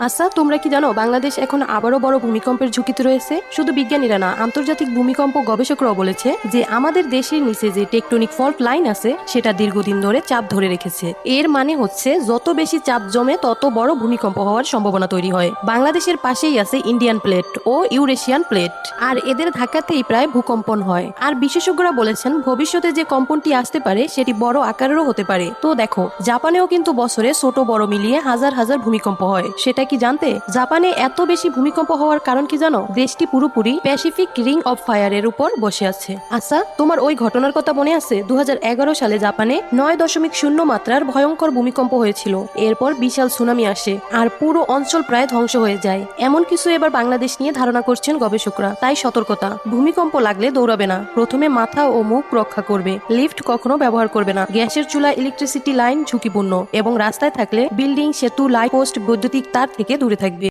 আচ্ছা তোমরা কি জানো, বাংলাদেশ এখন আবারও বড় ভূমিকম্পের ঝুঁকিতে রয়েছে? শুধু বিজ্ঞানীরা না, আন্তর্জাতিক ভূমিকম্প গবেষকরাও বলেছে যে আমাদের দেশের নিচে যে টেকটনিক ফল্ট লাইন আছে, সেটা দীর্ঘদিন ধরে চাপ ধরে রেখেছে। এর মানে হচ্ছে, যত বেশি চাপ জমে, তত বড় ভূমিকম্প হওয়ার সম্ভাবনা তৈরি হয়। বাংলাদেশের পাশেই আছে ইন্ডিয়ান প্লেট ও ইউরেশিয়ান প্লেট। আর এদের ধাক্কাতেই প্রায় ভূকম্পন হয়। আর বিশেষজ্ঞরা বলেছেন, ভবিষ্যতে যে কম্পনটি আসতে পারে, সেটি বড় আকারেরও হতে পারে। তো দেখো, জাপানেও কিন্তু বছরে ছোট বড় মিলিয়ে হাজার হাজার ভূমিকম্প হয়। সেটা কি জানতে? জাপানে এত বেশি ভূমিকম্প হওয়ার কারণ কি জানো? দেশটি পুরোপুরি প্যাসিফিক রিং অফ ফায়ারের উপর বসে আছে। আচ্ছা তোমার ওই ঘটনার কথা মনে আছে? দু সালে জাপানে নয় দশমিক শূন্য মাত্রার ভয়ঙ্কর ভূমিকম্প হয়েছিল। এরপর বিশাল সুনামি আসে আর পুরো অঞ্চল প্রায় ধ্বংস হয়ে যায়। এমন কিছু এবার বাংলাদেশ নিয়ে ধারণা করছেন গবেষকরা। তাই সতর্কতা, ভূমিকম্প লাগলে দৌড়াবে না। প্রথমে মাথা ও মুখ রক্ষা করবে। লিফট কখনো ব্যবহার করবে না। গ্যাসের চুলা ইলেকট্রিসিটি লাইন ঝুঁকিপূর্ণ এবং রাস্তায় থাকলে বিল্ডিং সেতু লাইট পোস্ট বৈদ্যুতিক তার থেকে দূরে থাকবে